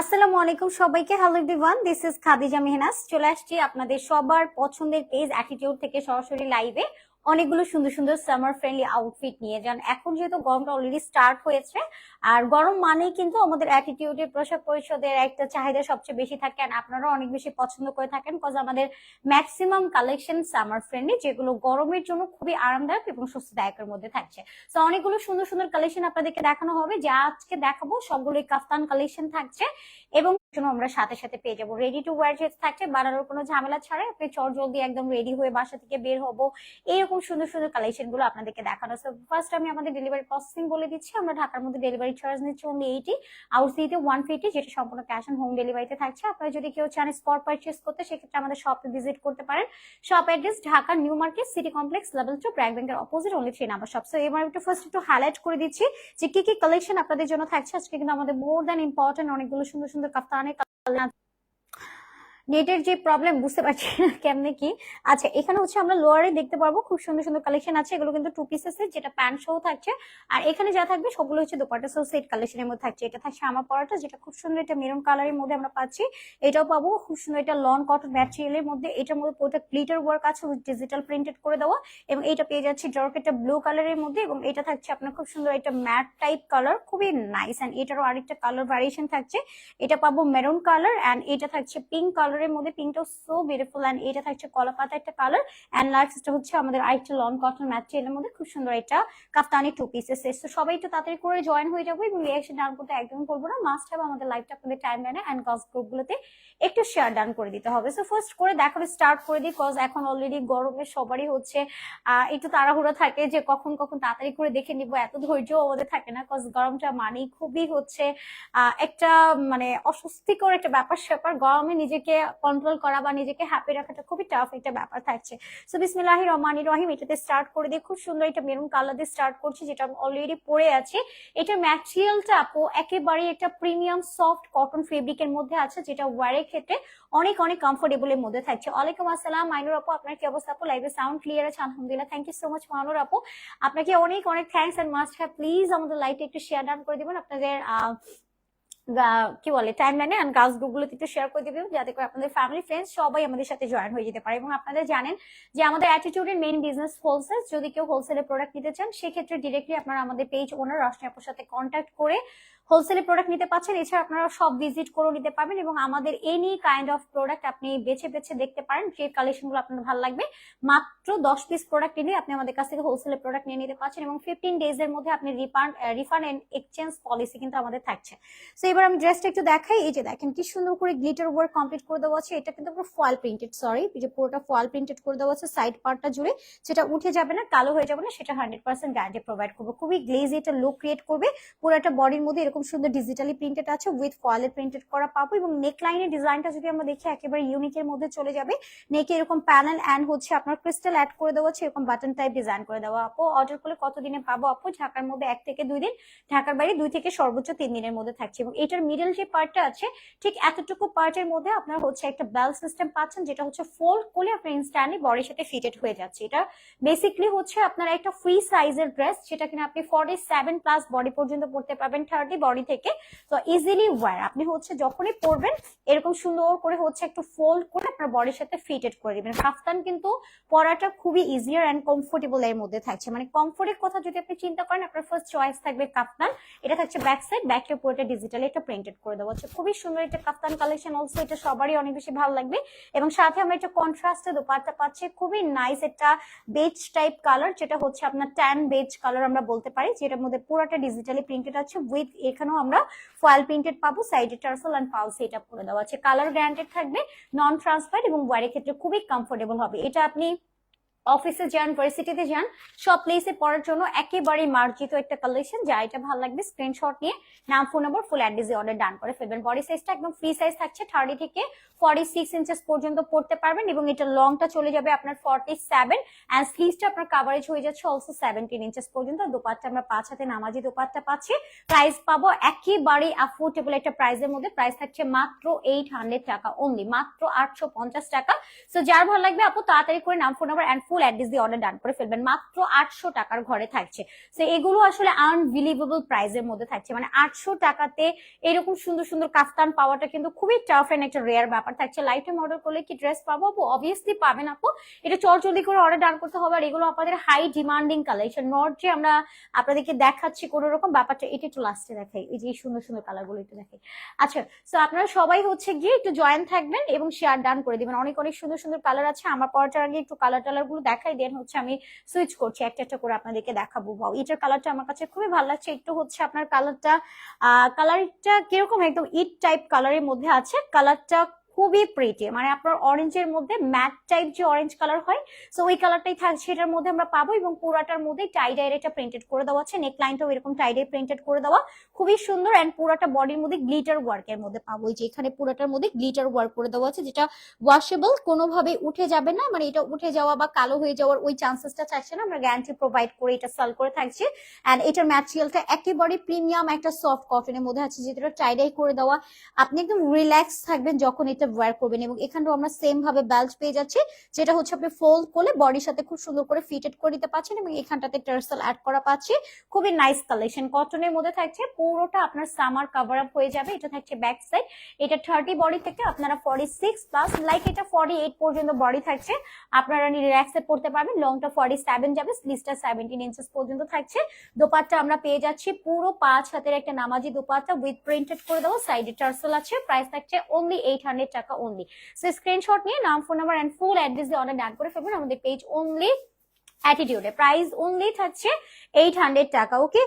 আসসালামু আলাইকুম সবাইকে। Hello everyone this is Khadija Mehnas চলে আসছি আপনাদের সবার পছন্দের পেজ অ্যাটিটিউড থেকে সরাসরি লাইভে অনেকগুলো সুন্দর সুন্দর সামার ফ্রেন্ডলি আউটফিট নিয়ে যান। এখন যেহেতু গরমটা অলরেডি স্টার্ট হয়েছে, আর গরম মানেই কিন্তু আমাদের অ্যাটিটিউডের পোশাক পরিষদের একটা চাহিদা সবচেয়ে বেশি থাকে আর আপনারা অনেক বেশি পছন্দ করে থাকেন কজ আমাদের ম্যাক্সিমাম কালেকশন সামার ফ্রেন্ডলি যেগুলো গরমের জন্য খুবই আরামদায়ক এবং স্বস্তিদায়কের মধ্যে থাকছে। তো অনেকগুলো সুন্দর সুন্দর কালেকশন আপনাদেরকে দেখানো হবে। যা আজকে দেখাবো, সবগুলোই কাফতান কালেকশন থাকছে এবং জন্য আমরা সাথে সাথে পেয়ে যাব। রেডি টু ওয়ার যেহেতু থাকছে, বানানোর কোনো ঝামেলা ছাড়াই আপনি চট জলদি একদম রেডি হয়ে বাসা থেকে বের হব। এরকম সুন্দর সুন্দর কালেকশনগুলো আপনাদেরকে দেখানো। ফার্স্ট আমি আমাদের ডেলিভারি প্রসেসিং বলে দিচ্ছি। আমরা ঢাকার মধ্যে ডেলিভারি চার্জ নিচ্ছি অনলি এইটি আউটসিতে ওয়ান ফিফটি যেটা সম্পূর্ণ ক্যাশ অন হোম ডেলিভারিতে থাকছে। আপনারা যদি কেউ চান স্পট পারচেস করতে, সেক্ষেত্রে আমাদের শপে ভিজিট করতে পারেন। Shop address Dhaka new market city complex level two BRAC ব্যাংকের opposite only three number shop so এবার একটু ফার্স্ট একটু হাইলাইট করে দিচ্ছি যে কি কি কালেকশন আপনাদের জন্য থাকছে। আজকে কিন্তু আমাদের মোর দ্যান ইম্পর্টেন্ট অনেকগুলো সুন্দর সুন্দর কাফতানের নেটের যে প্রবলেম বুঝতে পারছি না কেমনে কি। আচ্ছা এখানে হচ্ছে আমরা লোয়ারে দেখতে পারব, খুব সুন্দর সুন্দর কালেকশন আছে। এগুলো কিন্তু টু পিসেস যেটা প্যান্ট সহ থাকছে। আর এখানে যা থাকবে, সবগুলো হচ্ছে দোপাটা সহ সেট কালেকশনের মধ্যে থাকছে। এটা থাকছে আমার পরাটা, যেটা খুব সুন্দর এটা মেরুন কালারের মধ্যে আমরা পাচ্ছি। এটাও পাবো, খুব সুন্দর এটা লন কটন ম্যাটেরিয়ালের মধ্যে। এটার মধ্যে পুরোটা গ্লিটার ওয়ার্ক আছে ডিজিটাল প্রিন্টেড করে দেওয়া। এবং এটা পেয়ে যাচ্ছে ডর্ক একটা ব্লু কালারের মধ্যে। এবং এটা থাকছে আপনার খুব সুন্দর একটা ম্যাট টাইপ কালার খুবই নাইস অ্যান্ড এটারও আরেকটা কালার ভ্যারিয়েশন থাকছে। এটা পাবো মেরুন কালার অ্যান্ড এটা থাকছে পিঙ্ক কালারের মধ্যে পিঙ্কটাও সো বিউটিফুল অ্যান্ড এটা থাকছে কলা পাতা একটা কালার অ্যান্ড লাস্টটা হচ্ছে আমাদের আরেকটা লন কটন ম্যাটেরিয়ালের মধ্যে খুব সুন্দর একটা কাফতানি টু পিসেস তো সবাই একটু তাড়াতাড়ি করে জয়েন হয়ে যাব এবং রিয়াকশন ডান করতে একদম করব না। মাস্ট হবে আমাদের লাইভটা আপনাদের টাইম লাইনে অ্যান্ড গস গ্রুপগুলোতে একটু শেয়ার ডান করে দিতে হবে। সো ফার্স্ট করে দেখানো স্টার্ট করে দিই কজ এখন অলরেডি গরমে সবারই হচ্ছে একটু তাড়াহুড়ো থাকে যে কখন কখন তাড়াতাড়ি করে দেখে নিব, এত ধৈর্য আমাদের থাকে না। কজ গরমটা মানেই খুবই হচ্ছে একটা মানে অস্বস্তিকর একটা ব্যাপার স্যাপার গরমে নিজেকে কন্ট্রোল করা বা নিজেকে হ্যাপি রাখাটা খুবই টাফ একটা ব্যাপার থাকছে। সো বিসমিল্লাহি রহমানি রহিম এটাতে স্টার্ট করে দিয়ে খুব সুন্দর এটা মেরুন কালার দিয়ে স্টার্ট করছি, যেটা আমি অলরেডি পরে আছি। এটা ম্যাটেরিয়ালটা আপু একেবারে একটা প্রিমিয়াম সফট কটন ফেব্রিকের মধ্যে আছে, যেটা ওয়ারের ক্ষেত্রে অনেক অনেক কমফোর্টেবল এর মধ্যে থাকছে। ওয়ালাইকুম আসসালাম, মাইনুর আপু, আপনার কি অবস্থা আপু? লাইভে সাউন্ড ক্লিয়ার আছে, আলহামদুলিল্লাহ thank you so much Mainur আপু। আপনাকে অনেক অনেক thanks and must have please আমাদের লাইভটা একটু শেয়ার ডান করে দিবেন। আপনাদের কি বলে টাইম লাইনে অ্যান্ড গাছ গ্রুপগুলোতে একটু শেয়ার করে দিবেন যাতে করে আপনাদের ফ্যামিলি ফ্রেন্ডস সবাই আমাদের সাথে জয়েন হয়ে যেতে পারে। এবং আপনারা জানেন যে আমাদের অ্যাটিটিউডের মেইন বিজনেস হোলসেল যদি কেউ হোলসেলে প্রোডাক্ট নিতে চান, সেক্ষেত্রে ডিরেক্টলি আপনারা আমাদের পেজ ওনার রশনি আপুর সাথে কন্ট্যাক্ট করে হোলসেলে প্রোডাক্ট নিতে পারছেন। এছাড়া আপনারা সব ভিজিট করে নিতে পারবেন এবং আমাদের এনি কাইন্ড অফ প্রোডাক্ট আপনি বেছে বেছে দেখতে পারেন, যে কালেকশনগুলো আপনার ভালো লাগবে। মাত্র দশ পিস প্রোডাক্ট নিলে আপনি আমাদের কাছ থেকে হোলসেলে প্রোডাক্ট নিয়ে নিতে পারছেন এবং ফিফটিন ডেজ এর মধ্যে আপনি refund refund and exchange policy কিন্তু আমাদের থাকছে। তো এবার আমি ড্রেসটা একটু দেখাই। এই যে দেখেন, কি সুন্দর করে গ্লিটার ওয়ার্ক কমপ্লিট করে দেওয়া আছে। এটা কিন্তু পুরো ফয়েল প্রিন্টেড সরি যে পুরোটা ফয়েল প্রিন্টেড করে দেওয়া আছে সাইড পার্টটা জুড়ে। যেটা উঠে যাবে না, কালো হয়ে যাবে না, সেটা হান্ড্রেড পার্সেন্ট গ্যারান্টি প্রোভাইড করব। খুবই গ্লেজ এটা লুক ক্রিয়েট করবে। পুরো একটা বডির মধ্যে এরকম সুন্দর ডিজিটালি প্রিন্টেড আছে উইথ ফয়েলে প্রিন্টেড করা পাবো এবং নেক লাইনের ডিজাইনটা যদি আমরা দেখি, একেবারে ইউনিকের মধ্যে চলে যাবে। নেকে এরকম প্যানেল অ্যান্ড হচ্ছে আপনার ক্রিস্টাল অ্যাড করে আছে এরকম বাটন টাইপ ডিজাইন করে দেওয়া আপু। অর্ডার করলে কতদিনে পাবো আপু? ঢাকার মধ্যে এক থেকে দুই দিন, ঢাকার বাইরে দুই থেকে সর্বোচ্চ তিন দিনের মধ্যে থাকছে। এবং এটার মিডল যে পার্টটা আছে, ঠিক এতটুকু পার্টের মধ্যে আপনার হচ্ছে একটা বেল সিস্টেম পাচ্ছেন, যেটা হচ্ছে ফোল্ড করলে আপনার ইনস্ট্যান্টলি বডির সাথে ফিটেড হয়ে যাচ্ছে। এটা বেসিকলি হচ্ছে আপনার একটা ফ্রি সাইজের ড্রেস যেটা কিনা আপনি ফর্টি সেভেন প্লাস বডি পর্যন্ত পড়তে পারবেন থার্টি বডি থেকে। তো ইজিলি ওয়ার আপনি হচ্ছে যখনই পরবেন, এরকম সুন্দর করে হচ্ছে একটু ফোল্ড করে আপনার বডির সাথে ফিটেড করে দিবেন। কাফতান কিন্তু পরাটা খুবই ইজিয়ার অ্যান্ড কমফোর্টেবল এর মধ্যে থাকছে। মানে কমফোর্টের কথা যদি আপনি চিন্তা করেন, আপনার ফার্স্ট চয়েস থাকবে কাপ্তান এটা থাকছে ব্যাক সাইড ব্যাকের পুরোটা ডিজিটালি একটা প্রিন্টেড করে দেওয়া হচ্ছে। খুবই সুন্দর একটা কাপ্তান কালেকশন অলসো এটা সবারই অনেক বেশি ভালো লাগবে। এবং সাথে আমরা একটা কন্ট্রাস্টে দোপাট্টা পাচ্ছি, খুবই নাইস একটা বেজ টাইপ কালার যেটা হচ্ছে আপনার ট্যান বেজ কালার আমরা বলতে পারি, যেটার মধ্যে পুরোটা ডিজিটালি প্রিন্টেড আছে। উইথ এখানেও আমরা ফয়েল প্রিন্টেড পাবো সাইডে টার্সেল অ্যান্ড পাল এটা করে দেওয়া আছে। কালার গ্যারান্টেড থাকবে নন ট্রান্সপারেন্ট এবং ওয়ারের ক্ষেত্রে খুবই কমফোর্টেবল হবে। এটা আপনি অফিসে যান ভার্সিটিতে যান, সব প্লেসে পড়ার জন্য একেবারে মার্জিত একটা কালেকশন যা এটা ভালো লাগবে স্ক্রিনশট নিয়ে, নাম ফোন নম্বর ফুল অ্যাড্রেসে অর্ডার ডান করে ফেলবেন। বডি সাইজটা একদম ফ্রি সাইজ থাকছে থার্টি থেকে ফর্টি সিক্স ইঞ্চেস পর্যন্ত পড়তে পারবেন এবং এটা লংটা চলে যাবে আপনার ফর্টি সেভেন অ্যান্ড স্লিভসটা আপনার কাভারেজ হয়ে যাচ্ছে অলসো সেভেন্টিন ইঞ্চেস পর্যন্ত। দোপাট্টা আমরা পাঁচ হাতে নামাজি দোপাট্টা পাচ্ছি। প্রাইস পাবো একেবারে অ্যাফোর্ডেবল একটা প্রাইসের মধ্যে। প্রাইস থাকছে মাত্র এইট হান্ড্রেড টাকা অনলি মাত্র আটশো পঞ্চাশ টাকা। সো যার ভালো লাগবে আপু, তাড়াতাড়ি করে নাম phone number and full address দিয়ে অর্ডার ডান করে ফেলবেন। মাত্র আটশো টাকার ঘরে থাকছে। তো এগুলো আসলে আনবিলিভেবল প্রাইসের মধ্যে থাকছে। মানে আটশো টাকাতে এরকম সুন্দর সুন্দর কাফতান পাওয়াটা কিন্তু খুবই টাফ এন্ড একটা রেয়ার ব্যাপার থাকছে। লাইফ টাইম অর্ডার করলে কি ড্রেস পাবো আপু? অবভিয়াসলি পাবেন আপু। এটা চটজলদি করে অর্ডার ডান করতে হবে। আর এগুলো আপনাদের হাই ডিমান্ডিং কালেকশন নট যে আমরা আপনাদেরকে দেখাচ্ছি কোনো রকম ব্যাপারটা, এটা একটু লাস্টে দেখাই। এই যে সুন্দর সুন্দর কালারগুলো একটু দেখাই। আচ্ছা তো আপনারা সবাই হচ্ছে গিয়ে একটু জয়েন থাকবেন এবং শেয়ার ডান করে দিবেন। অনেক অনেক সুন্দর সুন্দর কালার আছে। আমার পরটার আগে একটু কালার টালারগুলো দেখাই দেন হচ্ছে আমি সুইচ করছি, একটা একটা করে আপনাদেরকে দেখাবো। ভাও এটার কালারটা আমার কাছে খুবই ভালো লাগছে। একটু হচ্ছে আপনার কালারটা কালারটা কীরকম? একদম ইট টাইপ কালারের মধ্যে আছে। কালারটা খুবই প্রিটি মানে আপনার অরেঞ্জের মধ্যে ম্যাট টাইপ যে অরেঞ্জ কালার হয় সো ওই কালারটাই থাকছে এটার মধ্যে আমরা পাবো এবং পুরাটার মধ্যে টাই ডাইয়ের এটা প্রিন্টেড করে দেওয়া আছে নেক লাইনটাও এরকম টাই ডাই প্রিন্টেড করে দেওয়া, খুবই সুন্দর এন্ড পুরাটা বডির মধ্যে গ্লিটার ওয়ার্কের মধ্যে পাবো যে এখানে পুরাটার মধ্যে গ্লিটার ওয়ার্ক করে দেওয়া আছে, যেটা ওয়াশেবল কোনোভাবে উঠে যাবে না মানে এটা উঠে যাওয়া বা কালো হয়ে যাওয়ার ওই চান্সেসটা থাকছে না, আমরা গ্যারান্টি প্রোভাইড করে এটা সেল করে থাকছি এন্ড এটার ম্যাটেরিয়ালটা একেবারে প্রিমিয়াম একটা সফট কটনের মধ্যে আছে, যেটা টাইডাই করে দেওয়া, আপনি একদম রিল্যাক্স থাকবেন যখন এটা ওয়্যার করবেন এবং এখানেও আমরা সেম ভাবে বেল্ট পেয়ে যাচ্ছি, যেটা হচ্ছে আপনি ফোল্ড করলে বডির সাথে খুব সুন্দর করে ফিটেড করে দিতে পারছেন এবং এখানটাতে টার্সেল অ্যাড করা পাচ্ছি। খুবই নাইস কালেকশন কটনের মধ্যে থাকছে পুরোটা আপনার সামার কভার আপ হয়ে যাবে। এটা থাকছে ব্যাক সাইড এটা থার্টি বডি থেকে আপনারা ফর্টি সিক্স প্লাস লাইক এটা ফর্টি এইট পর্যন্ত বডি থাকছে। আপনারা রিল্যাক্সে পড়তে পারবেন। লংটা ফর্টি সেভেন যাবে স্লিভসটা সেভেন্টিন ইঞ্চেস পর্যন্ত থাকছে। দোপাট্টা আমরা পেয়ে যাচ্ছি পুরো পাঁচ হাতের একটা নামাজি দোপাট্টা উইথ প্রিন্টেড করে দেবো। সাইডে টার্সেল আছে। প্রাইস থাকছে অনলি এইট হান্ড্রেড টাকা অনলি সো স্ক্রিনশট নিয়ে নাম phone number and full address দিয়ে অর্ডার ডান করে ফেলবেন। আমাদের পেজ অনলি অ্যাটিটিউডে প্রাইস অনলি থাকছে এইট হান্ড্রেড টাকা ওকে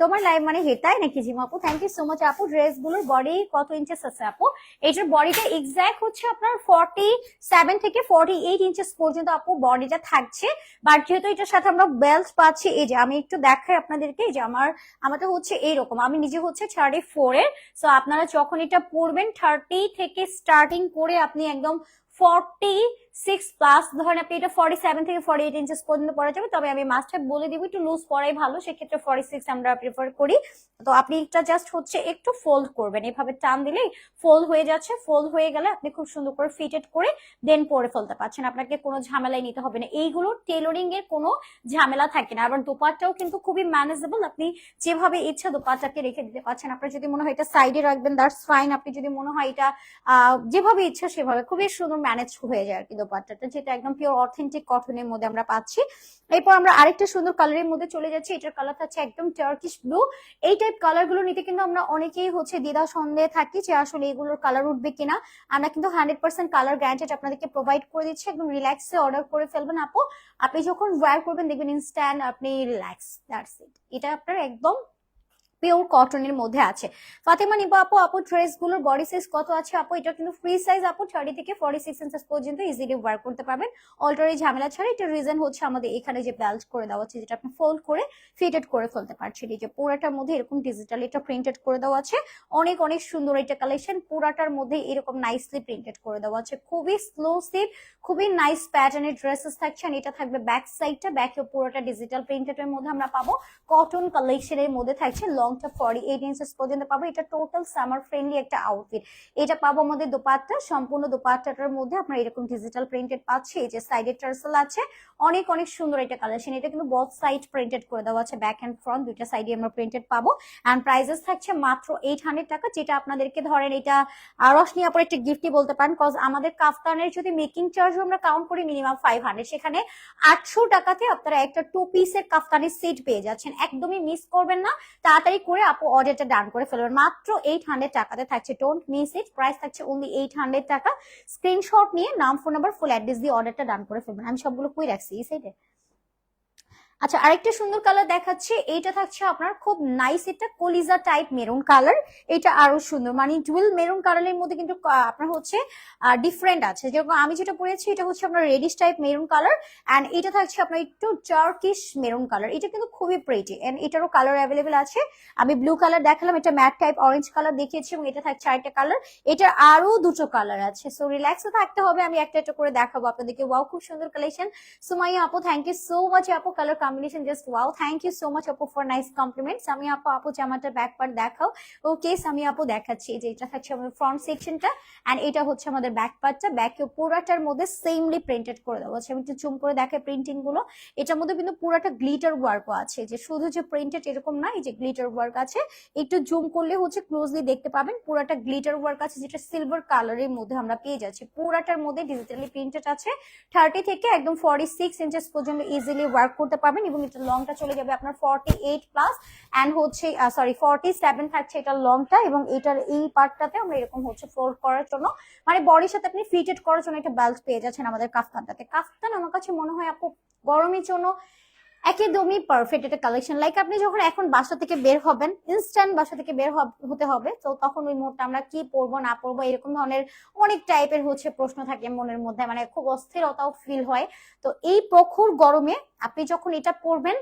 তোমার লাইভ মানে হেতাই নাকি জিমা আপু? থ্যাংক ইউ সো মাচ আপু। ড্রেসগুলোর বডি কত ইঞ্চেস আছে আপু? এটার বডিটা এক্স্যাক্ট হচ্ছে আপনার ফর্টি সেভেন থেকে ফর্টি এইট ইঞ্চেস পর্যন্ত আপু বডিটা থাকছে। বাট যেহেতু এটার সাথে আমরা বেল্ট পাচ্ছি, এই যে আমি একটু দেখাই আপনাদেরকে যে আমার, আমাদের হচ্ছে এইরকম। আমি নিজে হচ্ছে থার্টি ফোর এর সো আপনারা যখন এটা পড়বেন থার্টি থেকে স্টার্টিং করে আপনি একদম ফর্টি সিক্স প্লাস ধরেন আপনি এটা ফর্টি সেভেন থেকে ফর্টি এইট ইঞ্চেস পর্যন্ত পরা যাবে, তবে আমি মাস্ট হ্যাভ বলে দিব, একটু লুজ পরাই ভালো, সেক্ষেত্রে ফর্টি সিক্স আমরা প্রিফার করি। তো আপনি এটা জাস্ট হচ্ছে একটু ফোল্ড করবেন, এভাবে টান দিলেই ফোল্ড হয়ে যাচ্ছে ফোল্ড হয়ে গেলে আপনি খুব সুন্দর করে ফিটেড করে দেন পরে ফেলতে পারছেন, আপনাকে কোনো ঝামেলাই নিতে হবে না। এইগুলো টেলরিং এর কোনো ঝামেলা থাকে না, আবার দোপাট্টাও কিন্তু খুবই ম্যানেজেবল আপনি যেভাবে ইচ্ছা দোপাট্টাকে রেখে দিতে পারছেন। আপনার যদি মনে হয় এটা সাইডে রাখবেন দ্যাটস ফাইন আপনি যদি মনে হয় এটা যেভাবে ইচ্ছা সেভাবে, খুবই সুন্দর ম্যানেজ হয়ে যায় আর কি দোপাট্টাটা, যেটা একদম পিওর অথেন্টিক কটনের মধ্যে আমরা পাচ্ছি। এরপর আমরা আরেকটা সুন্দর কালারের মধ্যে চলে যাচ্ছি, এটার কালার থাকছে একদম টার্কিশ ব্লু এই টাইপ কালারগুলো নিতে কিন্তু আমরা অনেকেই হচ্ছে দ্বিধা সন্দেহে থাকি যে আসলে এগুলোর কালার উঠবে কিনা। আমরা কিন্তু হান্ড্রেড পার্সেন্ট কালার গ্যারান্টেড আপনাদেরকে প্রোভাইড করে দিচ্ছি, একদম রিল্যাক্সে অর্ডার করে ফেলবেন আপু। আপনি যখন ওয়্যার করবেন দেখবেন ইনস্ট্যান্ট আপনি রিল্যাক্স দ্যাটস ইট এটা আপনার একদম পিওর কটনের মধ্যে আছে। ফাতেমা নিপা আপু আপু ড্রেসগুলোর বডি সাইজ কত আছে? আপু এটা কিন্তু ফ্রি সাইজ আপু থার্টি থেকে ফর্টি সিক্স ইঞ্চেস পর্যন্ত ইজিলি ওয়ার করতে পারবেন। অলরেডি ঝামেলা ছাড়া এটা রিজন হচ্ছে আমাদের এখানে যে বেল্ট করে দেওয়া আছে যেটা আপনি ফোল্ড করে ফিটেড করে ফেলতে পারছেন। এই যে পুরাটার মধ্যে এরকম ডিজিটাল এটা প্রিন্টেড করে দেওয়া আছে। অনেক অনেক সুন্দর এটা কালেকশন পুরাটার মধ্যে এরকম নাইসলি প্রিন্টেড করে দেওয়া আছে। খুবই স্লো সিপ খুবই নাইস প্যাটার্নের ড্রেসেস থাকছে। আর এটা থাকবে ব্যাক সাইডটা ব্যাকে পুরোটা ডিজিটাল প্রিন্টেড এর মধ্যে আমরা পাবো। কটন কালেকশনের মধ্যে থাকছে লংটা ফর্টি এইট ইঞ্চেস পর্যন্ত পাবো। এটা টোটাল সামার ফ্রেন্ডলি একটা আউটফিট এটা পাবো আমাদের দোপাট্টা। সম্পূর্ণ দোপাট্টাটার মধ্যে আপনার এরকম ডিজিটাল প্রিন্টেড পাচ্ছি। এই যে সাইডে টার্সেল আছে। অনেক অনেক সুন্দর এটা কালেকশন এটা কিন্তু বথ সাইড প্রিন্টেড করে দেওয়া আছে। ব্যাক অ্যান্ড ফ্রন্ট দুইটা সাইডে আমরা প্রিন্টেড পাবো। অ্যান্ড প্রাইসেস থাকছে মাত্র এইট হান্ড্রেড টাকা যেটা আপনাদেরকে ধরেন এটা আহ, রশনি আপনার একটা গিফটই বলতে পারেন। কজ আমাদের কাফতানের যদি মেকিং চার্জ আমরা কাউন্ট করি মিনিমাম ফাইভ হান্ড্রেড সেখানে আটশো টাকাতে আপনারা একটা টু পিসের কাফতানের সেট পেয়ে যাচ্ছেন। একদমই মিস করবেন না। তাড়াতাড়ি করে আপু অর্ডারটা ডান করে ফেলবেন মাত্র এইট হান্ড্রেড টাকাতে থাকছে। ডোন্ট মিস ইট প্রাইস থাকছে অনলি এইট টাকা। স্ক্রিনশট নিয়ে নাম ফোন নাম্বার ফুল অ্যাড্রেস দিয়ে অর্ডারটা ডান করে ফেলবেন আমি সবগুলো কই রাখছি? এই সাইডে আচ্ছা আরেকটা সুন্দর কালার দেখাচ্ছে। এইটা থাকছে আপনার খুব নাইস এটা কলিজা টাইপ মেরুন কালার এটা আরও সুন্দর। মানে ডুয়েল মেরুন কালারের মধ্যে কিন্তু আপনার হচ্ছে ডিফারেন্ট আছে। যেরকম আমি যেটা পরেছি, এটা হচ্ছে আপনার reddish type maroon colour and এটা থাকছে আপনার একটু চার্কিশ মেরুন কালার এটা কিন্তু খুবই প্রেটি এন্ড এটারও কালার অ্যাভেলেবেল আছে। আমি ব্লু কালার দেখালাম, এটা ম্যাট টাইপ অরেঞ্জ কালার দেখিয়েছি এবং এটা থাকছে আরেকটা কালার এটার আরও দুটো কালার আছে। সো রিল্যাক্সে থাকতে হবে। আমি একটা একটা করে দেখাবো আপনাদেরকে। ওয়াও খুব সুন্দর কালেকশন সুমাইয়া আপু থ্যাংক ইউ সো মাচ আপু। Colour combination just wow thank you so much আপু ফর নাইস কমপ্লিমেন্টস আমি আপু আপু জামাটার ব্যাক দেখাও। ওকে আমি আপু দেখাচ্ছি। যে, এটা থাকছে আমাদের ফ্রন্ট সেকশনটা অ্যান্ড এটা হচ্ছে আমাদের ব্যাক পুরাটার মধ্যে সেমলি প্রিন্টেড করে দেওয়া আমি একটু জুম করে দেখাই প্রিন্টিংগুলো এটার মধ্যে কিন্তু পুরাটা গ্লিটার ওয়ার্কও আছে। যে, শুধু যে প্রিন্টেড এরকম না, এই যে গ্লিটার ওয়ার্ক আছে। একটু জুম করলে হচ্ছে ক্লোজলি দেখতে পাবেন, পুরাটা গ্লিটার ওয়ার্ক আছে, যেটা সিলভার কালারের মধ্যে আমরা পেয়ে যাচ্ছি। পুরাটার মধ্যে ডিজিটালি প্রিন্টেড আছে। থার্টি থেকে একদম ফর্টি সিক্স ইঞ্চেস পর্যন্ত ইজিলি ওয়ার্ক করতে পারবেন। এবং এটা লংটা চলে যাবে আপনার ফর্টি এইট প্লাস অ্যান্ড হচ্ছে সরি ফর্টি সেভেন থাকছে এটার লংটা এবং এটার এই পার্টটাতে আমরা এরকম হচ্ছে ফোল্ড করার জন্য মানে বডির সাথে আপনি ফিটেড করার জন্য একটা বেল্ট পেয়ে যাচ্ছেন আমাদের কাফতানটাতে। কাফতান আমার কাছে মনে হয় আপু গরমের জন্য একদমই পারফেক্ট একটা কালেকশন লাইক আপনি যখন এখন বাসা থেকে বের হবেন ইনস্ট্যান্ট বাসা থেকে বের হতে হবে, তো তখন ওই মুহূর্তে আমরা কি পরবো, না পরবো, এরকম ধরনের অনেক টাইপের হচ্ছে প্রশ্ন থাকে মনের মধ্যে মানে খুব অস্থিরতাও ফিল হয়। তো এই প্রখর গরমে আপনি যখন এটা পরবেন,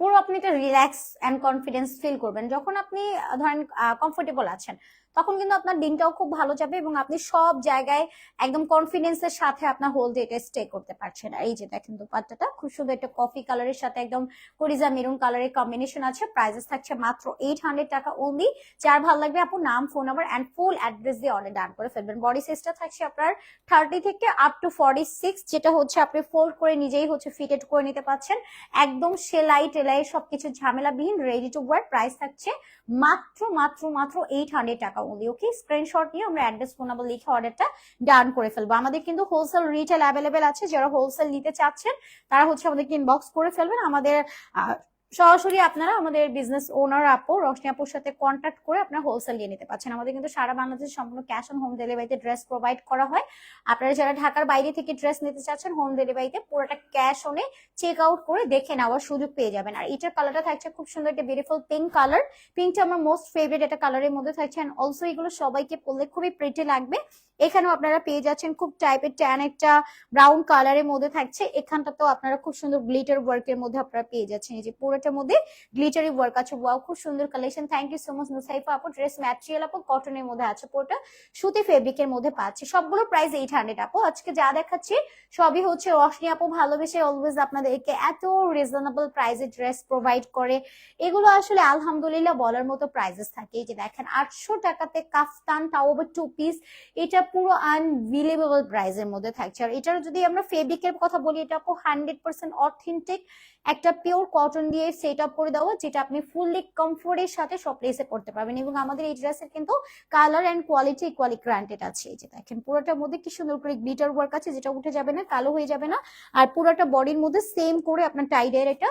পুরো আপনি একটা রিল্যাক্স অ্যান্ড কনফিডেন্স ফিল করবেন। যখন আপনি ধরেন কমফোর্টেবল আছেন তখন কিন্তু আপনার দিনটাও খুব ভালো যাবে এবং আপনি সব জায়গায় একদম কনফিডেন্সের সাথে আপনার হোল ডেটে স্টে করতে পারছেন। এই যে দেখেন দুপাট্টাটা, খুব সুন্দর একটা কফি কালারের সাথে একদম করিজা মেরুন কালারের কম্বিনেশন আছে। প্রাইসেস থাকছে মাত্র এইট হান্ড্রেড টাকা অনলি যার ভালো লাগবে আপনার নাম phone number and full address দিয়ে অর্ডার ডান করে ফেলবেন। বডি সাইজটা থাকছে আপনার থার্টি থেকে আপ টু ফর্টি সিক্স যেটা হচ্ছে আপনি ফোল্ড করে নিজেই হচ্ছে ফিটেড করে নিতে পারছেন। একদম সেলাই টেলাই সবকিছু ঝামেলাবিহীন রেডি টু ওয়ার প্রাইস থাকছে মাত্র মাত্র মাত্র এইট হান্ড্রেড টাকা। অনলি ওকে স্ক্রিনশট নিয়ে আমরা অ্যাড্রেস ফোন নাম্বার লিখে অর্ডারটা ডান করে ফেলব। আমাদের কিন্তু হোলসেল রিটেল অ্যাভেলেবেল আছে। যারা হোলসেল নিতে চাচ্ছেন, তারা হচ্ছে আমাদেরকে ইনবক্স করে ফেলবেন। আমাদের সরাসরি আপনারা আমাদের বিজনেস ওনার আপু রশনি আপুর সাথে কন্ট্যাক্ট করে আপনারা হোলসেল নিয়ে নিতে পারছেন। আমাদের কিন্তু সারা বাংলাদেশে সম্পূর্ণ ক্যাশ অন হোম ডেলিভারিতে ড্রেস প্রোভাইড করা হয়। আপনারা যারা ঢাকার বাইরে থেকে ড্রেস নিতে চাচ্ছেন হোম ডেলিভারিতে পুরোটা ক্যাশ অনে চেক আউট করে দেখে নেওয়ার সুযোগ পেয়ে যাবেন। আর এটার কালারটা থাকছে খুব সুন্দর একটা বিউটিফুল পিঙ্ক কালার পিঙ্কটা আমার মোস্ট ফেভারিট একটা কালারের মধ্যে থাকছে। অ্যান্ড অলসো এগুলো সবাইকে পরলে খুবই প্রিটি লাগবে। এখানেও আপনারা পেয়ে যাচ্ছেন খুব টাইপের ট্যান একটা ব্রাউন কালারের মধ্যে থাকছে। এখানটাতেও আপনারা খুব সুন্দর গ্লিটার ওয়ার্কের মধ্যে আপনারা পেয়ে যাচ্ছেন। এই যে পুরোটার মধ্যে গ্লিটারি ওয়ার্ক আছে। ওয়াও খুব সুন্দর collection thank you so much Musaifa আপু। ড্রেস ম্যাটেরিয়াল আপু কটনের মধ্যে আছে পুরোটা। সুতি ফেব্রিকের মধ্যে পাচ্ছে। সবগুলো প্রাইস এইট হান্ড্রেড আপু। আজকে যা দেখাচ্ছি, সবই হচ্ছে রশনি আপু ভালোবেসে অলওয়েজ আপনাদেরকে এত রিজনেবল প্রাইসে ড্রেস প্রোভাইড করে। এগুলো আসলে আলহামদুলিল্লাহ বলার মতো প্রাইজেস থাকে। এই যে দেখেন, আটশো টাকাতে কাফতান তাও টু পিস এটা পুরো আনবিলিভেবল প্রাইসের মধ্যে থাকছে। আর এটার যদি আমরা ফেব্রিকের কথা বলি, এটা আপু হান্ড্রেড পার্সেন্ট অথেন্টিক একটা পিওর কটন দিয়ে সেট আপ করে দেওয়া, যেটা আপনি ফুললি কমফোর্টের সাথে সব প্লেসে করতে পারবেন। এবং আমাদের এই ড্রেসের কিন্তু colour and quality equally granted আছে। এই যে দেখেন, পুরোটার মধ্যে কি সুন্দর করে গ্লিটার ওয়ার্ক আছে, যেটা উঠে যাবে না, কালো হয়ে যাবে না। আর পুরোটা বডির মধ্যে সেম করে আপনার টাইডের এটা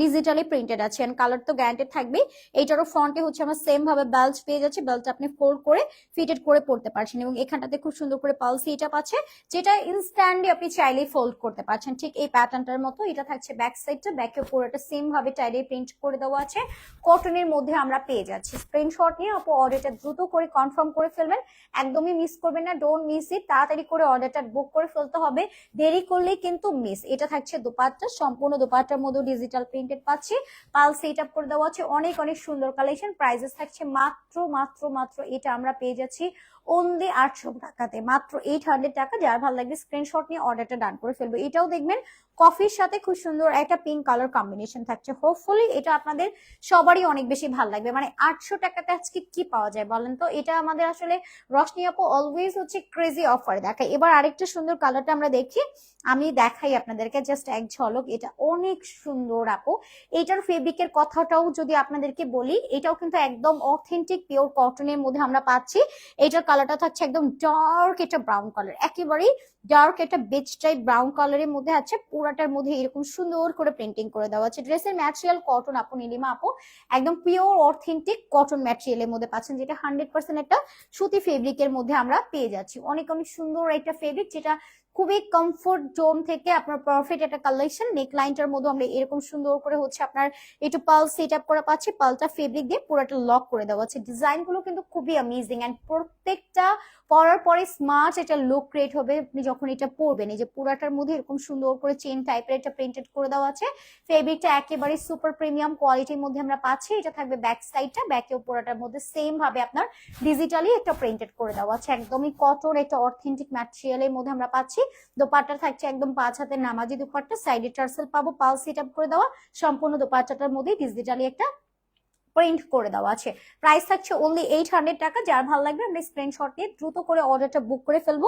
ডিজিটালি প্রিন্টেড আছে এন্ড কালার তো গ্যারান্টেড থাকবে। এইটারও ফ্রন্টে হচ্ছে আমার সেম ভাবে বেল্ট পেয়ে যাচ্ছে। বেল্ট আপনি ফোল্ড করে ফিটেড করে পড়তে পারছেন এবং এখানটাতে খুব সুন্দর করে পালসি আপ আছে, যেটা ইনস্ট্যান্টলি আপনি চাইলেই ফোল্ড করতে পারছেন। ঠিক এই প্যাটার্নটার মতো এটা থাকছে ব্যাক সাইডটা ব্যাকে পুরোটা সেম ভাবে চাইলে প্রিন্ট করে দেওয়া আছে। কটনের মধ্যে আমরা পেয়ে যাচ্ছি। স্ক্রিনশট নিয়ে আপু অর্ডারটা দ্রুত করে কনফার্ম করে ফেলবেন। একদমই মিস করবেন না ডোন্ট মিস ইট তাড়াতাড়ি করে অর্ডারটা বুক করে ফেলতে হবে। দেরি করলেই কিন্তু মিস এটা থাকছে দোপাট্টা, সম্পূর্ণ দোপাট্টার মধ্যে ডিজিটাল প্রিন্টেড পাচ্ছি। পাল সেট আপ করে দেওয়া আছে। অনেক অনেক সুন্দর কালেকশন প্রাইজেস থাকছে মাত্র মাত্র মাত্র এটা আমরা পেয়ে যাচ্ছি। অনলি আটশো টাকাতে। মাত্র এইট হান্ড্রেড টাকা, যার ভালো লাগবে স্ক্রিনশট নিয়ে অর্ডারটা ডান করে ফেলব। এটাও দেখবেন কফির সাথে খুব সুন্দর একটা পিঙ্ক কালার কম্বিনেশন থাকছে। হোপফুলি এটা আপনাদের সবারই অনেক বেশি ভালো লাগবে। মানে আটশো টাকাতে আজকে কি পাওয়া যায় বলেন তো? এটা আমাদের আসলে রশনি আপু অলওয়েজ হচ্ছে ক্রেজি অফার দেখায়। এবার আরেকটা সুন্দর কালারটা আমরা দেখি। আমি দেখাই আপনাদেরকে জাস্ট এক ঝলক। এটা অনেক সুন্দর আপু। এটার ফেব্রিকের কথাটাও যদি আপনাদেরকে বলি, এটাও কিন্তু একদম অথেন্টিক পিওর কটনের মধ্যে আমরা পাচ্ছি। এটার কালারটা থাকছে একদম ডার্ক এটা ব্রাউন কালার একেবারেই ডার্ক একটা বেজ টাইপ ব্রাউন কালারের মধ্যে আছে, পুরাটার মধ্যে এরকম সুন্দর করে প্রিন্টিং করে দেওয়া আছে। ড্রেসের ম্যাটেরিয়াল কটন আপু, নীলিমা আপু, একদম পিওর অথেন্টিক কটন ম্যাটেরিয়ালের মধ্যে পাচ্ছেন, যেটা হান্ড্রেড পার্সেন্ট একটা সুতি ফেব্রিকের মধ্যে আমরা পেয়ে যাচ্ছি। অনেক অনেক সুন্দর একটা ফেব্রিক যেটা খুবই কমফোর্ট জোন থেকে আপনার পারফেক্ট একটা কালেকশন নেক লাইনটার মধ্যে আমরা এরকম সুন্দর করে হচ্ছে আপনার একটু পাল সেট আপ করা পাচ্ছি পালটা ফেব্রিক দিয়ে পুরোটা লক করে দেওয়া আছে। ডিজাইনগুলো কিন্তু খুবই অ্যামেজিং অ্যান্ড প্রত্যেকটা পরার পরে স্মার্ট একটা লুক ক্রিয়েট হবে। আপনি যখন এটা পরবেন, এই যে পুরাটার মধ্যে এরকম সুন্দর করে চেন টাইপের একটা প্রিন্টেড করে দেওয়া আছে। ফেব্রিকটা একেবারে সুপার প্রিমিয়াম কোয়ালিটির মধ্যে আমরা পাচ্ছি। এটা থাকবে ব্যাক সাইডটা ব্যাকেও পুরাটার মধ্যে সেম ভাবে আপনার ডিজিটালি একটা প্রিন্টেড করে দেওয়া আছে। একদমই কটন একটা অথেন্টিক ম্যাটেরিয়ালের মধ্যে আমরা পাচ্ছি। দোপাট্টা থাকছে একদম পাঁচ হাতের নামাজি দোপাট্টা। সাইডে টার্সেল পাবো পাল সেট আপ করে দেওয়া। সম্পূর্ণ দোপাট্টাটার মধ্যে ডিজিটালি একটা প্রিন্ট করে দেওয়া আছে। প্রাইস থাকছে অনলি এইট হান্ড্রেড টাকা, যার ভালো লাগবে আমরা স্ক্রিনশট নিয়ে দ্রুত করে অর্ডারটা বুক করে ফেলব।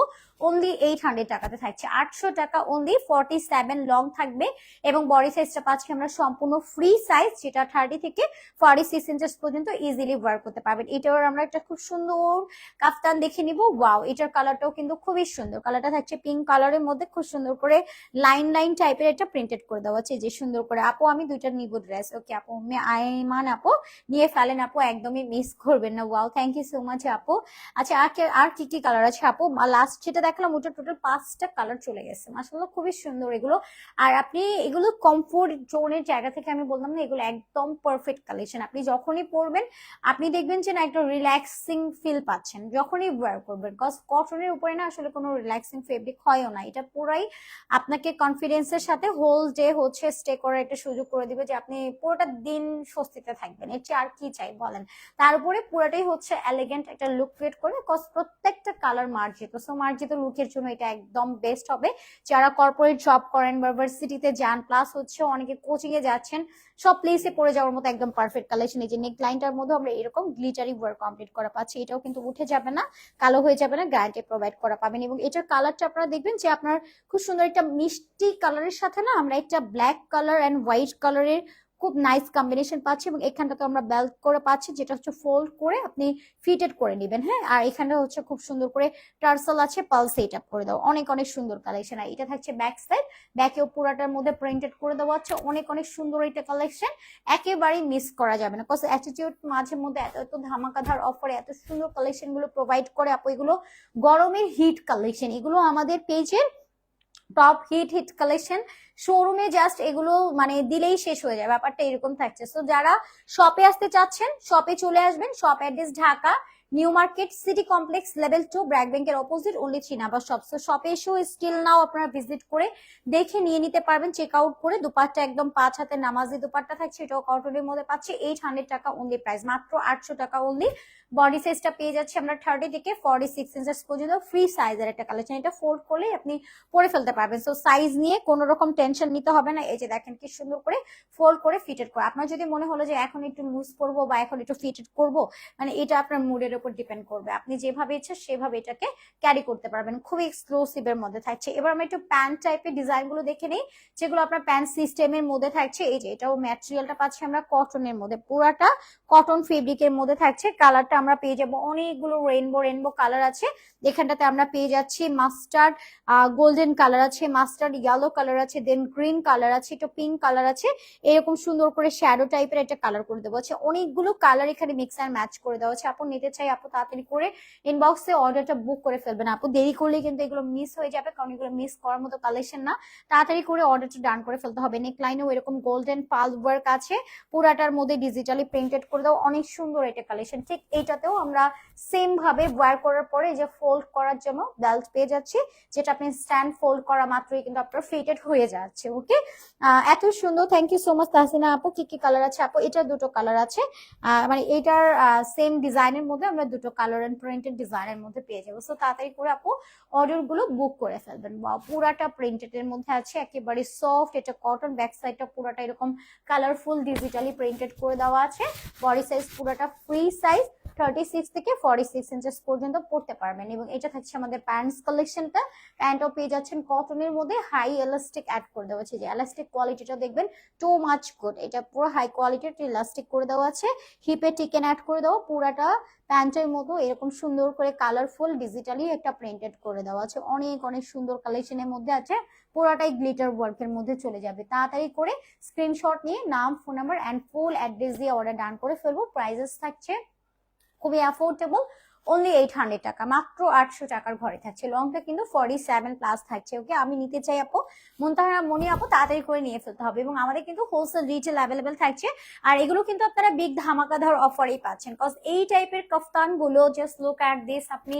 অনলি এইট হান্ড্রেড টাকাতে থাকছে। আটশো টাকা অনলি ফর্টি সেভেন লং থাকবে এবং বডি সাইজটা পাচ্ছি আমরা সম্পূর্ণ ফ্রি সাইজ যেটা থার্টি থেকে ফর্টি সিক্স ইঞ্চেস পর্যন্ত ইজিলি ওয়ার করতে পারবেন। এটার আমরা একটা খুব সুন্দর কাফতান দেখে নিব। ওয়াও এটার কালারটাও কিন্তু খুবই সুন্দর। কালারটা থাকছে পিঙ্ক কালারের মধ্যে খুব সুন্দর করে লাইন লাইন টাইপের এটা প্রিন্টেড করে দেওয়া আছে। যে সুন্দর করে, আপু, আমি দুইটা নিব ড্রেস ওকে আপু আইমান, আপু। নিয়ে ফেলেন আপু, একদমই মিস করবেন না। Wow thank you so much আপু। আচ্ছা আর আর কি কি কালার আছে আপু? লাস্ট যেটা দেখলাম, ওটা টোটাল পাঁচটা কালার চলে গেছে। মাসাল্লাহ খুবই সুন্দর এগুলো। আর আপনি এগুলো কমফোর্ট জোনের জায়গা থেকে আমি বললাম না, এগুলো একদম পারফেক্ট কালেকশন আপনি যখনই পরবেন, আপনি দেখবেন যে না একটা রিল্যাক্সিং ফিল পাচ্ছেন, যখনই ওয়ার করবেন। কজ কটনের উপরে না আসলে কোনো রিল্যাক্সিং ফেব্রিক হয়ও না। এটা পুরাই আপনাকে কনফিডেন্সের সাথে হোল ডে হচ্ছে স্টে করার একটা সুযোগ করে দিবে যে আপনি পুরোটা দিন স্বস্তিতে থাকবেন। এর চেয়ে আর কি চাই বলেন? তার উপরে পুরোটাই হচ্ছে এলিগেন্ট একটা লুক ক্রিয়েট করে কজ প্রত্যেকটা কালার মার্জিত। সো মার্জিত লুকের জন্য এটা একদম বেস্ট হবে। যারা কর্পোরেট জব করেন বা যান প্লাস হচ্ছে অনেকে কোচিং এ যাচ্ছেন, সব প্লেসে পড়ে যাওয়ার মতো একদম পারফেক্ট কালেকশন এই যে নেক লাইনটার মধ্যে আমরা এরকম গ্লিটারি ওয়ার্ক কমপ্লিট করা পাচ্ছি। এটাও কিন্তু উঠে যাবে না, কালো হয়ে যাবে না গ্যারান্টি প্রোভাইড করা পাবেন। এবং এটার কালারটা আপনারা দেখবেন যে আপনার খুব সুন্দর একটা মিষ্টি কালারের সাথে না আমরা একটা ব্ল্যাক কালার অ্যান্ড হোয়াইট কালারের খুব নাইস কম্বিনেশন পাচ্ছি এবং এখানটাতে আমরা বেল্ট করে পাচ্ছি, যেটা হচ্ছে ফোল্ড করে আপনি ফিটেড করে নেবেন হ্যাঁ? আর এখানটা হচ্ছে খুব সুন্দর করে টার্সেল আছে পালস সেট আপ করে দাও। অনেক অনেক সুন্দর কালেকশন আর এটা থাকছে ব্যাক সাইড ব্যাকেও পুরাটার মধ্যে প্রিন্টেড করে দেওয়া হচ্ছে অনেক অনেক সুন্দর এটা কালেকশন একেবারেই মিস করা যাবে না। কজ অ্যাটিটিউড মাঝে মধ্যে এত এত ধামাকাধার অফারে এত সুন্দর কালেকশনগুলো প্রোভাইড করে আপু, এগুলো গরমের হিট কালেকশন এগুলো আমাদের পেজের টপ হিট হিট কালেকশন শোরুমে জাস্ট এগুলো মানে দিলেই শেষ হয়ে যায়, ব্যাপারটা এরকম থাকছে। সো যারা শপে আসতে চাচ্ছেন শপে চলে আসবেন shop address Dhaka new market city complex level two BRAC ব্যাংকের opposite only three number shop so শপে এসেও স্টিল নাও আপনারা ভিজিট করে দেখে নিয়ে নিতে পারবেন চেক আউট করে দুপাট্টা একদম পাঁচ হাতে নামাজি দুপাট্টা থাকছে, এটাও কটনের মধ্যে পাচ্ছি এইট হান্ড্রেড টাকা অনলি প্রাইস মাত্র আটশো টাকা অনলি বডি সাইজটা পেয়ে যাচ্ছে আমরা থার্টি থেকে ফর্টি সিক্স ইঞ্চেস পর্যন্ত ফ্রি সাইজের একটা কালেকশন এটা ফোল্ড করলেই আপনি পরে ফেলতে পারবেন। সো সাইজ নিয়ে কোনো রকম টেনশন নিতে হবে না। এই যে দেখেন কি সুন্দর করে ফোল্ড করে ফিটেড করে। আপনার যদি মনে হলো যে এখন একটু লুজ করব বা এখন একটু ফিটেড করব মানে এটা আপনার মুডের উপর ডিপেন্ড করবে। আপনি যেভাবে ইচ্ছা সেভাবে এটাকে ক্যারি করতে পারবেন। খুবই এক্সক্লুসিভ এর মধ্যে থাকছে। এবার আমরা একটু প্যান্ট টাইপের ডিজাইনগুলো দেখে নিই, যেগুলো আপনার প্যান্ট সিস্টেমের মধ্যে থাকছে। এই যে এটাও ম্যাটেরিয়ালটা পাচ্ছি আমরা কটনের মধ্যে। পুরাটা কটন ফেব্রিকের মধ্যে থাকছে। কালারটা আমরা পেয়ে যাব। অনেকগুলো রেনবো রেনবো কালার আছে। এখানটাতে আমরা পেয়ে যাচ্ছি মাস্টার্ড গোল্ডেন কালার আছে মাস্টার্ড ইয়েলো কালার আছে দেন গ্রিন কালার আছে, একটু পিঙ্ক কালার আছে। এরকম সুন্দর করে শ্যাডো টাইপের একটা কালার করে দেবো। আছে অনেকগুলো কালার এখানে মিক্স অ্যান্ড ম্যাচ করে দেওয়া আছে। আপু, নিতে চাই আপু, তাড়াতাড়ি করে ইনবক্সে অর্ডারটা বুক করে ফেলবেন। আপু, দেরি করলে কিন্তু এগুলো মিস হয়ে যাবে, কারণ এগুলো মিস করার মতো কালেকশন না। তাড়াতাড়ি করে অর্ডারটা ডান করে ফেলতে হবে। নেক লাইনেও এরকম গোল্ডেন পাল ওয়ার্ক আছে। পুরাটার মধ্যে ডিজিটালি প্রিন্টেড করে দাও। অনেক সুন্দর এটা কালেকশন ঠিক এইটাতেও আমরা সেম ভাবে ওয়্যার করার পরে যে ফোল্ড করার জন্য বেল্ট পেয়ে যাচ্ছি, যেটা আপনি স্ট্যান্ড ফোল্ড করা মাত্রই কিন্তু আপনার ফিটেড হয়ে যাচ্ছে ওকে এত সুন্দর thank you so much Tahsina আপু। কি কি কালার আছে আপু? এটা দুটো কালার আছে। মানে এটার সেম ডিজাইনের মধ্যে আমরা দুটো কালার এন্ড প্রিন্টেড ডিজাইনের মধ্যে পেয়ে যাব। সো তাড়াতাড়ি করে আপু অর্ডারগুলো বুক করে ফেলবেন। বা পুরাটা প্রিন্টেড এর মধ্যে আছে, একেবারে সফট এটা কটন ব্যাক সাইডটা পুরাটা এরকম কালারফুল ডিজিটালি প্রিন্টেড করে দেওয়া আছে। বডি সাইজ পুরাটা ফ্রি সাইজ থার্টি সিক্স থেকে ফর্টি সিক্স ইঞ্চেস পর্যন্ত পড়তে পারবেন এবং এটা থাকছে আমাদের প্যান্টস কালেকশনটা প্যান্টও পেয়ে যাচ্ছেন কটনের মধ্যে। হাই এলাস্টিক অ্যাড করে দেওয়া আছে। যে এলাস্টিক কোয়ালিটিটা দেখবেন টু মাচ গুড এটা পুরো হাই কোয়ালিটির ইলাস্টিক করে দেওয়া আছে। হিপে টিকেন অ্যাড করে দেওয়া। পুরাটা প্যান্টের মতো এরকম সুন্দর করে কালারফুল ডিজিটালি একটা প্রিন্টেড করে দেওয়া আছে। অনেক অনেক সুন্দর কালেকশনের মধ্যে আছে। পুরাটাই গ্লিটার ওয়ার্কের মধ্যে চলে যাবে। তাড়াতাড়ি করে স্ক্রিনশট নিয়ে নাম phone number and full address দিয়ে অর্ডার ডান করে ফেলব। প্রাইজেস থাকছে খুবই অ্যাফোর্ডেবল অনলি এইট হান্ড্রেড টাকা। মাত্র আটশো টাকার ঘরে থাকছে। লংটা কিন্তু ফর্টি সেভেন প্লাস থাকছে ওকে আমি নিতে চাই আপু। মন্তাহারা মনে আপু, তাড়াতাড়ি করে নিয়ে ফেলতে হবে এবং আমাদের কিন্তু হোলসেল রিটেল অ্যাভেলেবেল থাকছে। আর এগুলো কিন্তু আপনারা বিগ ধামাকাধার অফারেই পাচ্ছেন। কজ এই টাইপের কফতানগুলো জাস্ট লুক অ্যাট দিস আপনি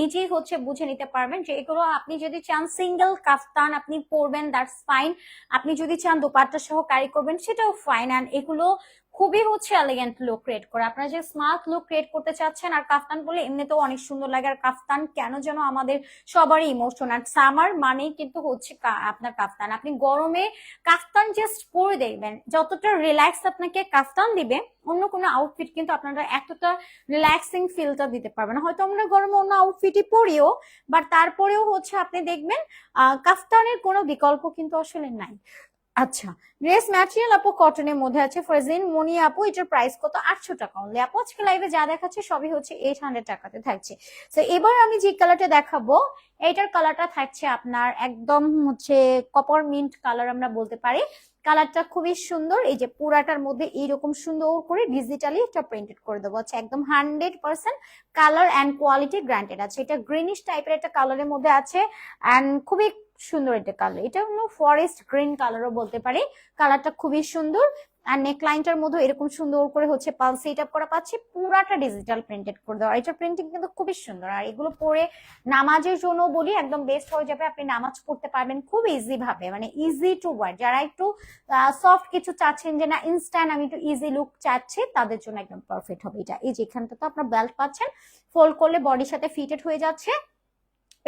নিজেই হচ্ছে বুঝে নিতে পারবেন যে এগুলো আপনি যদি চান সিঙ্গেল কাফতান আপনি পরবেন দ্যাটস ফাইন আপনি যদি চান দোপাট্টা সহ ক্যারি করবেন, সেটাও ফাইন অ্যান্ড এগুলো খুবই হচ্ছে এলিগেন্ট লুক ক্রিয়েট করে। আপনারা যে স্মার্ট লুক ক্রিয়েট করতে চাচ্ছেন, আর কাফতান বলে এমনিতেও অনেক সুন্দর লাগে। আর কাফতান কেন যেন আমাদের সবারই ইমোশন আর সামার মানেই কিন্তু হচ্ছে আপনার কাফতান। আপনি গরমে কাফতান জাস্ট পরে দেখবেন। যতটা রিল্যাক্স আপনাকে কাফতান দিবে, অন্য কোনো আউটফিট কিন্তু আপনারা এতটা রিল্যাক্সিং ফিলটা দিতে পারবেন। হয়তো আমরা গরমে অন্য আউটফিটই পরিও বাট তারপরেও হচ্ছে আপনি দেখবেন কাফতানের কোনো বিকল্প কিন্তু আসলে নাই। আচ্ছা ড্রেস ম্যাটেরিয়াল আপু কটনের মধ্যে আছে। ফ্রেজিন মনি আপু, এটার প্রাইস কত? আটশো টাকা অনলি আপু, আজকে লাইভে যা দেখাচ্ছে সবই হচ্ছে এইট হান্ড্রেড টাকাতে থাকছে। তো এবার আমি যে কালারটা দেখাবো, এইটার কালারটা থাকছে আপনার একদম হচ্ছে কপার মিন্ট কালার আমরা বলতে পারি। কালারটা খুবই সুন্দর। এই যে পুরাটার মধ্যে এইরকম সুন্দর করে ডিজিটালি এটা প্রিন্টেড করে দেবো। আচ্ছা একদম hundred percent colour and quality granted আছে। এটা গ্রিনিশ টাইপের একটা কালারের মধ্যে আছে। অ্যান্ড খুবই সুন্দর এটা কালার এটা হলো ফরেস্ট গ্রিন কালারও বলতে পারি। কালারটা খুবই সুন্দর। আর নেকলাইনটার মধ্যে এরকম সুন্দর করে হচ্ছে পাল সেট আপ করা পাচ্ছি। পুরাটা ডিজিটাল প্রিন্টেড করে দেওয়া। এটা প্রিন্টিং কিন্তু খুবই সুন্দর। আর এগুলো পরে নামাজের জন্য বলি, একদম বেস্ট হয়ে যাবে। আপনি নামাজ পড়তে পারবেন খুব ইজি ভাবে। মানে ইজি টু ওয়ার যারা একটু সফট কিছু চাচ্ছেন যে না ইনস্ট্যান্ট আমি একটু ইজি লুক চাচ্ছি, তাদের জন্য একদম পারফেক্ট হবে এটা। এই যে এখানটা তো আপনার বেল্ট পাচ্ছেন ফোল্ড করলে বডির সাথে ফিটেড হয়ে যাচ্ছে।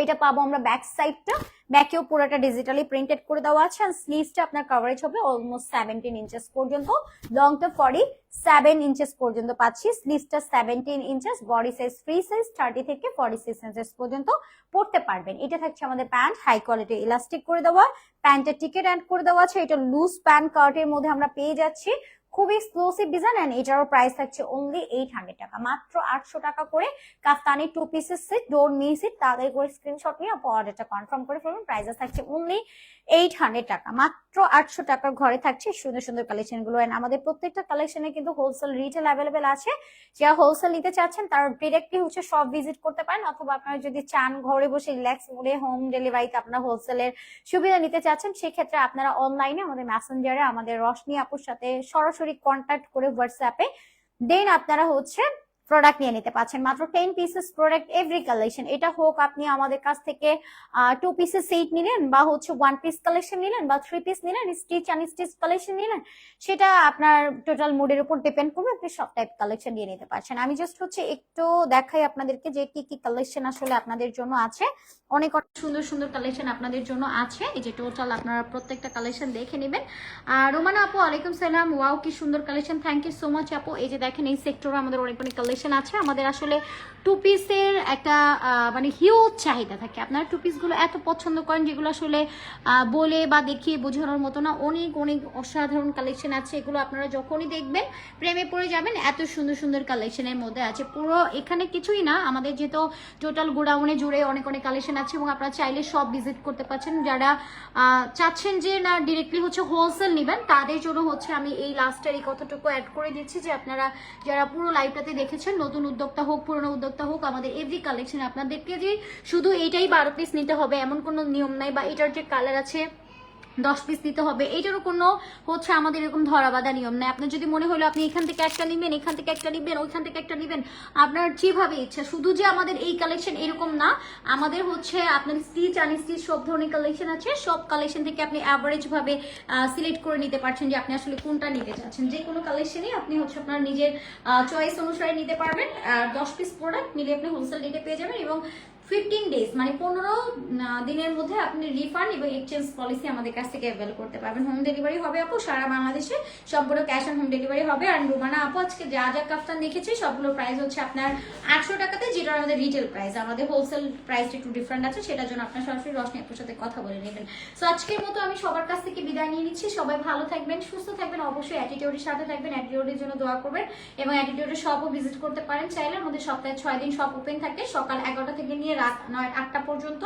এটা পাবো আমরা ব্যাক সাইডটা ব্যাকেও পুরোটা ডিজিটালি প্রিন্টেড করে দেওয়া আছে আর স্লিভসটা আপনার কভারেজ হবে অলমোস্ট সেভেন্টিন ইঞ্চেস পর্যন্ত। লংটা ফরি সেভেন ইঞ্চেস পর্যন্ত পাচ্ছি। স্লিভসটা seventeen inches body size free size thirty থেকে ফর্টি সিক্স ইঞ্চেস পর্যন্ত পড়তে পারবেন। এটা থাকছে আমাদের প্যান্ট হাই কোয়ালিটি ইলাস্টিক করে দেওয়া। প্যান্টের টিকেট অ্যাড করে দেওয়া আছে। এটা লুজ প্যান্ট কার্টের মধ্যে আমরা পেয়ে যাচ্ছি। খুবই এক্সক্লুসিভ ডিজাইন এন্ড এটারও প্রাইস থাকছে অনলি এইট হান্ড্রেড টাকা। মাত্র আটশো টাকা করে কাফতানি টু পিসেস সেট ডোর মিস ইট তাদের করে স্ক্রিনশট নিয়ে অর্ডারটা কনফার্ম করে ফেলুন। প্রাইসেস থাকছে অনলি এইট হান্ড্রেড টাকা। মাত্র আটশো টাকার ঘরে থাকছে সুন্দর সুন্দর কালেকশনগুলো। আমাদের প্রত্যেকটা কালেকশনে কিন্তু হোলসেল রিটেল অ্যাভেলেবেল আছে। যারা হোলসেল নিতে চাচ্ছেন, তারা ডিরেক্টলি হচ্ছে সব ভিজিট করতে পারেন। অথবা আপনারা যদি চান ঘরে বসে রিল্যাক্স মোডে হোম ডেলিভারিতে আপনারা হোলসেলের সুবিধা নিতে চাচ্ছেন, সেক্ষেত্রে আপনারা অনলাইনে আমাদের মেসেঞ্জারে আমাদের রশনি আপুর সাথে সরাসরি কন্ট্যাক্ট করে হোয়াটসঅ্যাপে দেন আপনারা হচ্ছে প্রোডাক্ট নিয়ে নিতে পারছেন। মাত্র ten pieces product every collection এটা হোক আপনি আমাদের কাছ থেকে টু পিসেস সেট নিলেন বা হচ্ছে ওয়ান পিস কালেকশন নিলেন বা থ্রি পিস নিলেন স্টিচ আন স্টিচ কালেকশন নিলেন, সেটা আপনার টোটাল মুডের উপর ডিপেন্ড করবে, আপনি সব টাইপ কালেকশন নিয়ে নিতে পারছেন। আমি জাস্ট হচ্ছে একটু দেখাই আপনাদেরকে যে কি কি কালেকশন আসলে আপনাদের জন্য আছে। অনেক অনেক সুন্দর সুন্দর কালেকশন আপনাদের জন্য আছে। এই যে টোটাল আপনারা প্রত্যেকটা কালেকশন দেখে নেবেন। আর রোমানা আপু আলাইকুম সালাম। ওয়াও কি সুন্দর collection thank you so much আপু। এই যে দেখেন, এই সেক্টরে আমাদের অনেক অনেক কালেকশন আছে। আমাদের আসলে টু পিসের একটা মানে হিউজ চাহিদা থাকে। আপনারা টু পিসগুলো এত পছন্দ করেন যেগুলো আসলে বলে বা দেখিয়ে বোঝানোর মতো না। অনেক অনেক অসাধারণ কালেকশন আছে। এগুলো আপনারা যখনই দেখবেন, প্রেমে পড়ে যাবেন। এত সুন্দর সুন্দর কালেকশনের মধ্যে আছে। পুরো এখানে কিছুই না। আমাদের যেহেতু টোটাল গোডাউনে জুড়ে অনেক অনেক কালেকশন আছে এবং আপনারা চাইলে সব ভিজিট করতে পারছেন। যারা চাচ্ছেন যে না ডিরেক্টলি হচ্ছে হোলসেল নেবেন, তাদের জন্য হচ্ছে আমি এই লাস্টের এই কথাটুকু অ্যাড করে দিচ্ছি যে আপনারা যারা পুরো লাইভটাতে দেখেছেন নতুন উদ্যোক্তা হোক, পুরনো উদ্যোক্তা হোক, আমাদের এভরি কালেকশন আপনাদেরকে যে শুধু এইটাই বারো পিস নিতে হবে, এমন কোনো নিয়ম নাই বা এটার যে কালার আছে দশ পিস দিতে হবে। এইটারও কোনো হচ্ছে আমাদের এরকম ধরাবাধা নিয়ম নাই। আপনার যদি মনে হলো আপনি এখান থেকে একটা নিবেন, এখান থেকে একটা নিবেন, ওইখান থেকে একটা নিবেন, আপনার যেভাবে ইচ্ছা। শুধু যে আমাদের এই কালেকশন এরকম না, আমাদের হচ্ছে আপনার স্টিচ আনস্টিচ সব ধরনের কালেকশন আছে। সব কালেকশন থেকে আপনি অ্যাভারেজ ভাবে সিলেক্ট করে নিতে পারছেন যে আপনি আসলে কোনটা নিতে চাচ্ছেন। যে কোনো কালেকশনই আপনি হচ্ছে আপনার নিজের চয়েস অনুসারে নিতে পারবেন। আর দশ পিস প্রোডাক্ট নিলে আপনি হোলসেল রেটে পেয়ে যাবেন এবং ফিফটিন ডেজ মানে পনেরো দিনের মধ্যে আপনি রিফান্ড এবং এক্সচেঞ্জ পলিসি আমাদের কাছ থেকে অ্যাভেল করতে পারবেন। হোম ডেলিভারি হবে আপু, সারা বাংলাদেশে সবগুলো ক্যাশ অন হোম ডেলিভারি হবে। আর রুমানা আপু, আজকে যা যা কাফতান দেখেছি, সবগুলো প্রাইস হচ্ছে আপনার আটশো টাকাতে যেটা আমাদের রিটেল প্রাইস আমাদের হোলসেল প্রাইসটা একটু ডিফারেন্ট আছে, সেটার জন্য আপনার সরাসরি রশনি আপুর সাথে কথা বলে নেবেন। সো আজকের মতো আমি সবার কাছ থেকে বিদায় নিয়ে নিচ্ছি। সবাই ভালো থাকবেন, সুস্থ থাকবেন, অবশ্যই অ্যাটিটিউডের সাথে থাকবেন অ্যাটিটিউডের জন্য দোয়া করবেন এবং অ্যাটিটিউডের শপও ভিজিট করতে পারেন। চাইলে আমাদের সপ্তাহে ছয় দিন শপ ওপেন থাকে, সকাল এগারোটা থেকে নিয়ে রাত নয়, আটটা পর্যন্ত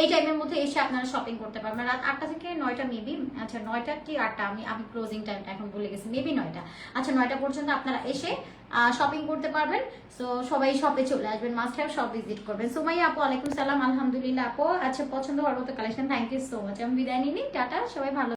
এই টাইমের মধ্যে এসে আপনারা শপিং করতে পারবেন। রাত আটটা থেকে নয়টা মেবি আচ্ছা নয়টা কি আটটা? আমি আমি ক্লোজিং টাইমটা এখন বলে গেছি মেবি নয়টা। আচ্ছা নয়টা পর্যন্ত আপনারা এসে শপিং করতে পারবেন। সো সবাই শপে চলে আসবেন মাস্ট হ্যাভ শপ ভিজিট করবেন। সুমাইয়া আপু, আলাইকুম সালাম, আলহামদুলিল্লাহ আপু। আচ্ছা পছন্দ হওয়ার মতো collection thank you so much আমি বিদায় নিই, টাটা, সবাই ভালো